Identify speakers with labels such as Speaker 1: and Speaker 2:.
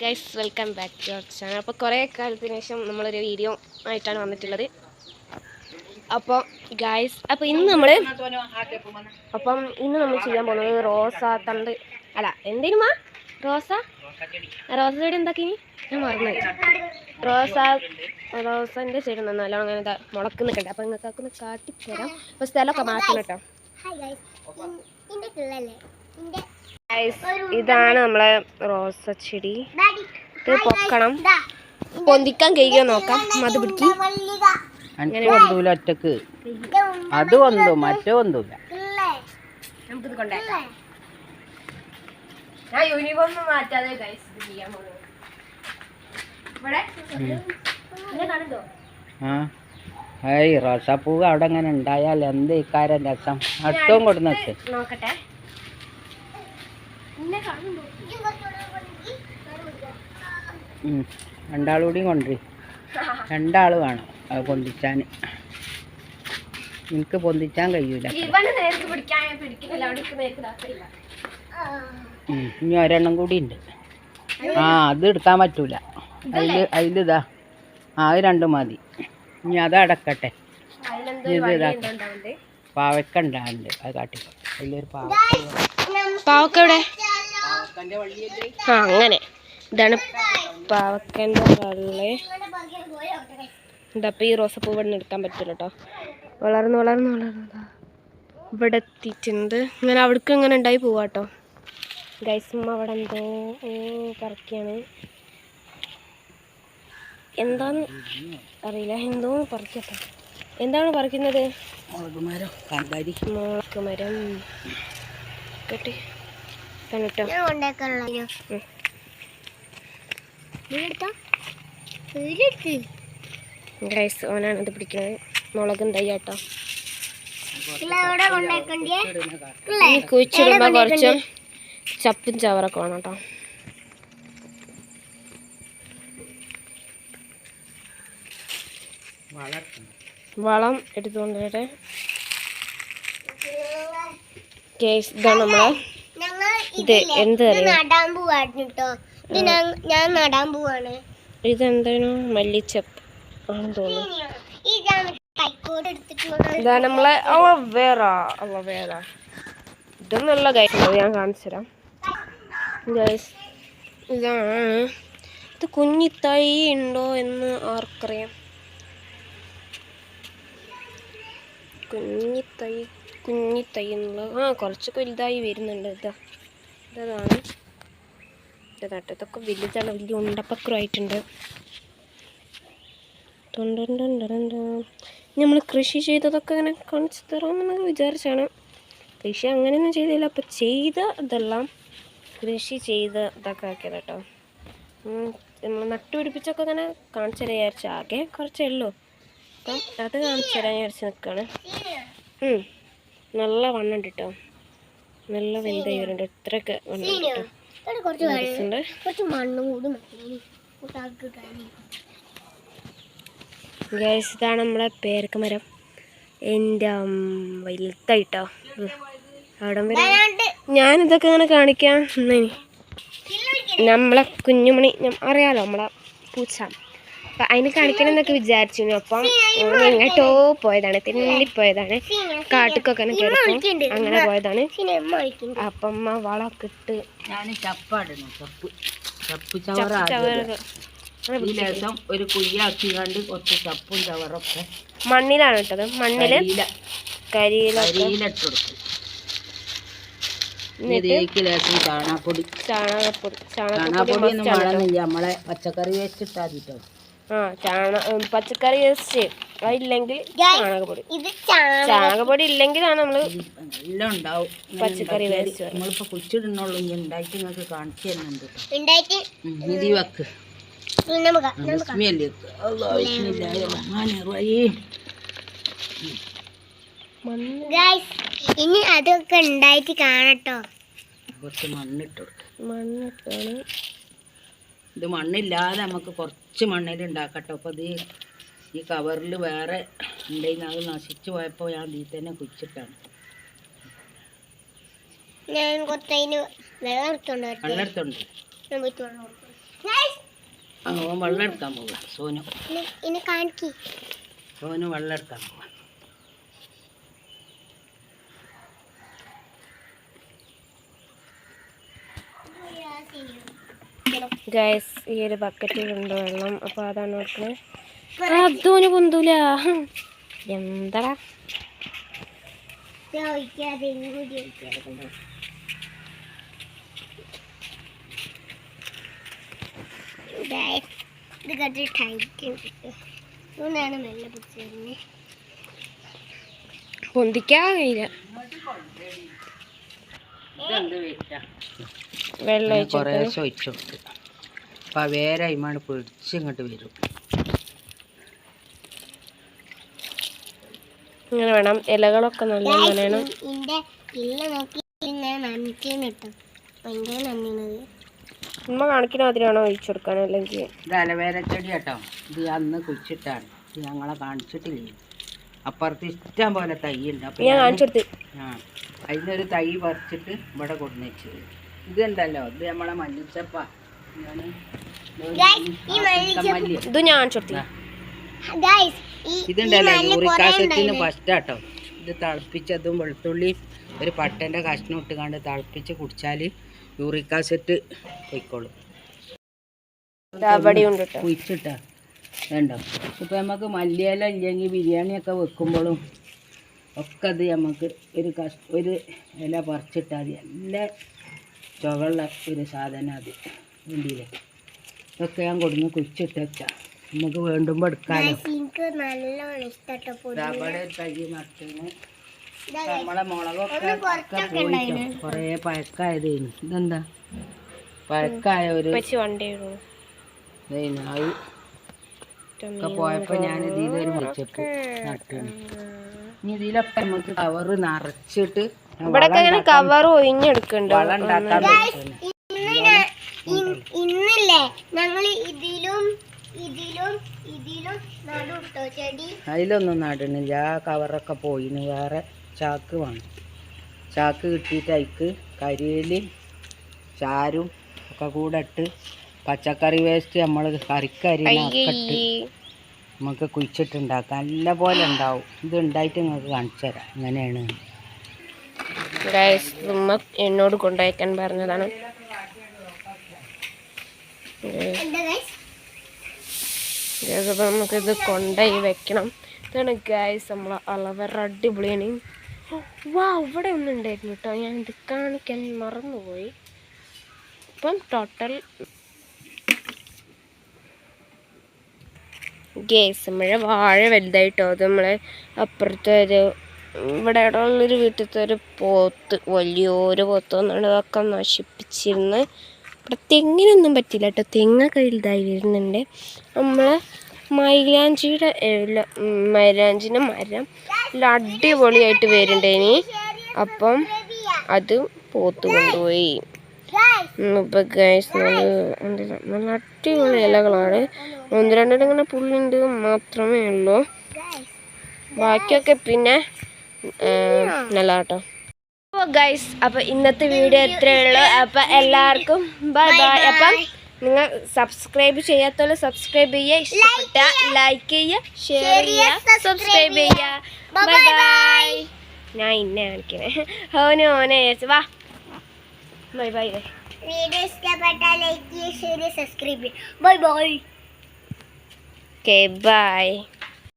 Speaker 1: Guys welcome back to our channel അപ്പോൾ കുറേ കാലത്തിന് ശേഷം നമ്മളൊരു വീഡിയോ ആയിട്ടാണ് വന്നിട്ടുള്ളത്. അപ്പോൾ ഗൈസ് അപ്പോൾ ഇന്ന് നമ്മൾ അപ്പം ഇന്ന് നമ്മൾ ചെയ്യാൻ പോകുന്നത് റോസ തണ്ട്. അല്ല എന്തേനുമാ റോസ? റോസ ചെടി എന്താക്കി ഞാൻ മറന്നു റോസ റോസന്റെ ചെടി നല്ലോണം അങ്ങനെ എന്താ മുളക്ക് നിൽക്കട്ടെ അപ്പോൾ നിങ്ങൾക്ക് ഒന്ന് കാട്ടിത്തരാം. അപ്പോൾ സ്ഥലമൊക്കെ മാറ്റണം കേട്ടോ. ഇതാണ് നമ്മളെ റോസ ചെടി. ഇത് പൊക്കണം. പൊന്തിക്കാൻ കഴിയുമോ നോക്കാം. അത് പിടിക്കും.
Speaker 2: അങ്ങനെ വന്നൂല
Speaker 3: ഒറ്റയ്ക്ക്.
Speaker 2: അത് വന്നു മറ്റേ വന്നു ഏയ് റോസാപ്പൂവ് അവിടെ അങ്ങനെ ഉണ്ടായാൽ എന്ത് ഇക്കാരം രസം? അട്ടവും കൊടുന്നിട്ട്
Speaker 1: നോക്കട്ടെ.
Speaker 2: രണ്ടാളുകൂടിയും കൊണ്ടുവരും രണ്ടാൾ വേണം അത് പൊന്തിച്ചാൻ എനിക്ക് പൊന്തിച്ചാൻ കഴിയൂല. ഇനി ഒരെണ്ണം കൂടി ഉണ്ട്. ആ അത് എടുക്കാൻ പറ്റൂല. അതിൽ അതിലിതാ. ആ അത് രണ്ടും മതി. ഇനി അത് അടക്കട്ടെ. ഇത്
Speaker 1: വഴി
Speaker 2: ഇതാക്കാം.
Speaker 1: ഉണ്ടാവുന്നുണ്ട്
Speaker 2: പാവക്ക ഉണ്ടാകുന്നുണ്ട് അത് കാട്ടിക്കോ. അതിലൊരു പാവ
Speaker 1: പാവക്ക എവിടെ? ആ അങ്ങനെ. ഇതാണ് പാവക്കന്റെ വള്ളി ഇതപ്പോൾ ഈ റോസപ്പൂ ഇവിടെ നിന്ന് എടുക്കാൻ പറ്റില്ല കേട്ടോ വളർന്ന് വളർന്ന് വളർന്നതാ ഇവിടെ എത്തിയിട്ടുണ്ട്. ഇങ്ങനെ അവിടേക്ക് ഇങ്ങനെ ഉണ്ടായി പോവാ കേട്ടോ ഗൈസുമ്മ അവിടെ എന്തോ ഓ, പറിക്കാണ്. എന്താന്ന് അറിയില്ല. എന്തോ പറിക്കട്ടെ എന്താണ് പറിക്കുന്നത്?
Speaker 2: മുളക് മരം കാന്താരി.
Speaker 1: മുളക്ക് കേട്ടോ ഗൈസ് ഓനാണ് ഇത് പിടിക്കുന്നത് മുളകും തൈ കേട്ടോ കുഴിച്ചിടുമ്പോൾ കുറച്ച് ചപ്പും ചവറൊക്കെ വേണം കേട്ടോ. വളം എടുത്തുകൊണ്ടിട്ട് കേസ് ഇതാണ് നമ്മളെ ഇത് എന്ത്
Speaker 3: നടാൻ പോവായിരുന്നു കേട്ടോ ഇത് ഞാൻ- നടാൻ പോവാണ്.
Speaker 1: ഇതെന്തായാലും മല്ലിച്ചപ്പ് ആണെന്ന് തോന്നുന്നു.
Speaker 3: ഇതാണ്
Speaker 1: നമ്മളെ അളവേറ അളവേറ ഇതൊന്നുള്ള ഗൈസ് ഞാൻ കാണിച്ചു തരാം. ഇതാണ്. ഇത് കുഞ്ഞി ഉണ്ടോ എന്ന് ആർക്കറിയാം? കുഞ്ഞിത്തൈ കുഞ്ഞിത്തൈ കുഞ്ഞി എന്നുള്ള ആ കുറച്ചൊക്കെ വലുതായി വരുന്നുണ്ട് ഇതാ. ഇതാണ് ഇതാട്ടോ ഇതൊക്കെ വലുതാണ് വലിയ ഉണ്ടപ്പക്രമായിട്ടുണ്ട് നമ്മൾ കൃഷി ചെയ്തതൊക്കെ ഇങ്ങനെ കാണിച്ചു തരാമെന്നൊക്കെ വിചാരിച്ചാണ്. കൃഷി അങ്ങനെയൊന്നും ചെയ്തില്ല അപ്പോൾ ചെയ്ത ഇതെല്ലാം കൃഷി ചെയ്ത് ഇതൊക്കെ ആക്കിയത് കേട്ടോ നമ്മൾ നട്ടുപിടിപ്പിച്ചൊക്കെ ഇങ്ങനെ കാണിച്ചു തരാൻ വിചാരിച്ചു. ആകെ കുറച്ചേ ഉള്ളൂ. അപ്പം അത് കാണിച്ചു തരാൻ വിചാരിച്ച് നിൽക്കുകയാണ്. നല്ല വണ്ണുണ്ട് കേട്ടോ നല്ല വലുതായി വരുന്നുണ്ട് ഇത്രയൊക്കെ ഗ്യാസ് ഇതാണ് നമ്മളെ പേരക്ക മരം. എന്റെ വലുതായിട്ടോ. അവിടെ വരെ. ഞാനിതൊക്കെ ഇങ്ങനെ കാണിക്കാം. നമ്മളെ കുഞ്ഞുമണി അറിയാലോ നമ്മളെ പൂച്ച. അപ്പം അതിന് കാണിക്കണം എന്നൊക്കെ വിചാരിച്ചിരുന്നു. അപ്പം പോയതാണ് എങ്ങോട്ടോ പോയതാണ് തിന്നിപ്പോയതാണ് കാട്ടിക്കൊക്കെ അങ്ങനെ പോയതാണ്. അപ്പം അമ്മ വളമൊക്കെ ഇട്ട്
Speaker 2: ഒരു കുയ്യാക്കി കണ്ട് കുറച്ച് ചപ്പും ചവറൊക്കെ
Speaker 1: മണ്ണിലാണ് ഇട്ടത്. മണ്ണിൽ
Speaker 2: കരിയിലിട്ട് കൊടുക്കും ചാണകപ്പൊടി.
Speaker 1: ചാണകപ്പൊടി ചാണകപ്പൊടി
Speaker 2: ചാണകപ്പൊടി ഒന്നും. വേണമെന്നില്ല. നമ്മളെ പച്ചക്കറി വേസ്റ്റ് ഇട്ടാൽ മതിട്ടോ.
Speaker 1: ആ ചാണ ഉം, പച്ചക്കറി വേസ്റ്റ് അതില്ലെങ്കിൽ ചാണകപ്പൊടി. ചാണകപ്പൊടി ഇല്ലെങ്കിലാണ് നമ്മൾ
Speaker 2: എല്ലാം ഉണ്ടാവും ഇങ്ങനെ
Speaker 1: പച്ചക്കറി
Speaker 2: ഉണ്ടാക്കിയാൽ
Speaker 1: വേസ്റ്റ് വരും.
Speaker 2: നമ്മളിപ്പോ കുച്ചിടുന്നുള്ളൂ. ഇനി ഉണ്ടായിട്ട് നിങ്ങൾക്ക് കാണിച്ചു തരുന്നുണ്ട് വെക്ക്.
Speaker 3: ഇനി അതൊക്കെ ഉണ്ടായിട്ട് കാണട്ടോ.
Speaker 2: കുറച്ച് മണ്ണിട്ടു
Speaker 1: മണ്ണിട്ടാണ്
Speaker 2: ഇത് മണ്ണില്ലാതെ നമുക്ക് കുറച്ച് മണ്ണിൽ ഉണ്ടാക്കട്ടോ. അപ്പോൾ ഇത് ഈ കവറിൽ വേറെ ഉണ്ടെങ്കിൽ അത് നശിച്ചു പോയപ്പോൾ ഞാൻ ഇതിൽ തന്നെ കുഴിച്ചിട്ടാണ്.
Speaker 3: ഞാൻ കുറച്ചതിന് വെള്ളം എടുത്തോണ്ട് വെള്ളം
Speaker 2: എടുക്കാൻ പോവാ. സോനു. സോനു വെള്ളം എടുക്കാൻ പോവാ.
Speaker 1: ഗൈസ് ഈ ഒരു ബക്കറ്റിലുണ്ട് വെള്ളം. അപ്പോൾ അതാണ് നോക്കുന്നത് അതോന് പൊന്തൂല. എന്താ
Speaker 3: ഇത് ടൈറ്റ് മെല്ലെ
Speaker 1: പൊന്തിക്കാൻ കഴിയില്ല. വെള്ളം ഒഴിച്ചു
Speaker 2: അപ്പം ആ വേറെ അയിമാണ് പിടിച്ച് ഇങ്ങോട്ട് വരും.
Speaker 1: ഇങ്ങനെ വേണം. ഇലകളൊക്കെ നല്ല ഉമ്മ കാണിക്കുന്ന മാതിരിയാണോ ഒഴിച്ചു കൊടുക്കാൻ? അല്ലെങ്കിൽ
Speaker 2: ഇത് അലവേര ചെടി കേട്ടോ. ഇത് അന്ന് കുഴിച്ചിട്ടാണ്. ഇത് ഞങ്ങളെ കാണിച്ചിട്ടില്ല? അപ്പുറത്ത് ഇഷ്ടം പോലെ തൈ ഉണ്ട്. അപ്പം
Speaker 1: ഞാൻ കാണിച്ചെടുത്ത്.
Speaker 2: ആ അതിനൊരു തൈ പറിച്ചിട്ട് ഇവിടെ കൊടുന്നു വെച്ചത് ഇത് ഇതുണ്ടല്ലോ ഇത് നമ്മളെ മല്ലിച്ചപ്പ. എന്താണ്?
Speaker 3: ഈ
Speaker 2: മല്ലി
Speaker 1: ഇത് ഞാൻ
Speaker 2: ഇതുണ്ടല്ലോ ആസിഡിന് ഫസ്റ്റ് ആട്ടോ ഇത് തിളപ്പിച്ചതും വെളുത്തുള്ളി ഒരു പട്ടന്റെ കഷ്ണം ഇട്ട് കണ്ട് തിളപ്പിച്ച് കുടിച്ചാൽ യൂറിക് ആസിഡ് പൊയ്ക്കോളും. കുഴിച്ചിട്ടാ. വേണ്ടോ ഇപ്പം നമുക്ക് മല്ലിയില ഇല്ലെങ്കിൽ ബിരിയാണിയൊക്കെ വെക്കുമ്പോഴും ഒക്കെ അത് നമുക്ക് ഒരു കഷ് ഒരു ഇല പറിച്ചിട്ടാൽ മതി. എല്ലാ ചുവള്ള ഒരു സാധനം അത്. വേണ്ടിയില്ലേ ഇതൊക്കെ ഞാൻ കൊടുന്ന് കുഴിച്ചിട്ട് വെച്ചാൽ നമുക്ക് വേണ്ടുമ്പോൾ എടുക്കാലോ.
Speaker 3: എനിക്ക് നല്ലോണം ഇഷ്ടപ്പെട്ടു
Speaker 2: നമ്മളെ മുളകൊക്കെ പോയിട്ടോ. കുറേ പഴക്കായതേനു. ഇതെന്താ? പഴക്കായ ഒരു അത് ഒക്കെ പോയപ്പോ ഞാൻ ഇതിലൊരു വെച്ചപ്പോ നട്ടിന്. ഇനി ഇതിലൊക്കെ നമുക്ക് കവറ് നിറച്ചിട്ട്
Speaker 1: ഇവിടെ കവർ ഒഴിഞ്ഞെടുക്കണ്ടോ?
Speaker 2: വളം ഉണ്ടാക്കാൻ പറ്റുന്നു
Speaker 3: ഇന്ന് ഞാൻ- ഇൻ- ഇന്നില്ലേ ഞങ്ങൾ ഇതിലും ഇതിലും ഇതിലും നടുട്ടോ ചെടി?
Speaker 2: അതിലൊന്നും നടണില്ല ആ കവറൊക്കെ പോയിന്. വേറെ ചാക്ക് വേണം. ചാക്ക് കിട്ടിയിട്ട് അതിക്ക് കരിയിൽ ചാരും ഒക്കെ കൂടെ ഇട്ട് പച്ചക്കറി വേസ്റ്റ് നമ്മൾ ഇട്ട് നമുക്ക് കുഴിച്ചിട്ടുണ്ടാക്കാം. നല്ല പോലെ ഉണ്ടാവും. ഇത് ഉണ്ടായിട്ട് നിങ്ങൾക്ക് കാണിച്ചു തരാം. ഇങ്ങനെയാണ്.
Speaker 1: എന്നോട് കൊണ്ടുപോയിക്കാൻ പറഞ്ഞതാണ്. അപ്പോൾ നമുക്കിത് കൊണ്ടുപോയി വെക്കണം. ഇതാണ് ഗൈസ് നമ്മളെ അളവറ അടിപൊളിയാണ്. വാ ഇവിടെ ഒന്നും ഉണ്ടായിരുന്നു കേട്ടോ. ഞാൻ ഇത് കാണിക്കാൻ മറന്നുപോയി. ഇപ്പം ടോട്ടൽ ഗേസ് നമ്മളെ വാഴ വലുതായിട്ടോ? അത് നമ്മളെ അപ്പുറത്തെ ഒരു ഇവിടെ ഉള്ളൊരു വീട്ടിലത്തെ ഒരു പോത്ത് വലിയൊരു പോത്ത് വന്നുകൊണ്ട് അതൊക്കെ നശിപ്പിച്ചിരുന്ന്. ഇവിടെ തെങ്ങിനൊന്നും പറ്റില്ല കേട്ടോ. തെങ്ങൊക്കെ ഇതായി വരുന്നുണ്ട്. നമ്മൾ മൈലാഞ്ചിയുടെ മൈലാഞ്ചിന്റെ മരം അടിപൊളിയായിട്ട് വരുന്നുണ്ട് ഇനി അപ്പം അത് പോത്ത് കൊണ്ടുപോയി. ഇപ്പം ഗൈസ് നല്ല എന്താ നല്ല അടിപൊളി ഇലകളാണ്. ഒന്ന് രണ്ടെണ്ണം ഇങ്ങനെ പുള്ളിണ്ട് മാത്രമേ ഉള്ളൂ. ബാക്കിയൊക്കെ പിന്നെ നല്ല കേട്ടോ അപ്പോൾ ഗൈസ് അപ്പോൾ ഇന്നത്തെ വീഡിയോ ഇത്രയേ ഉള്ളൂ അപ്പോൾ എല്ലാവർക്കും ബൈ ബൈ അപ്പം നിങ്ങൾ സബ്സ്ക്രൈബ് ചെയ്യാത്തവരെ സബ്സ്ക്രൈബ് ചെയ്യുക. ഇഷ്ടപ്പെട്ട ലൈക്ക് ചെയ്യുക. ഷെയർ ചെയ്യുക സബ്സ്ക്രൈബ് ചെയ്യുക. ബൈ ബൈ ഞാൻ ഇന്നെ കാണിക്കണേ. ഓനെ ഓനെ വാ. ബൈ ബൈ
Speaker 3: വീഡിയോ ഇഷ്ടപ്പെട്ടാൽ ലൈക്ക് ചെയ്യുക ഷെയർ സബ്സ്ക്രൈബ് ചെയ്യുക. Bye bye
Speaker 1: okay bye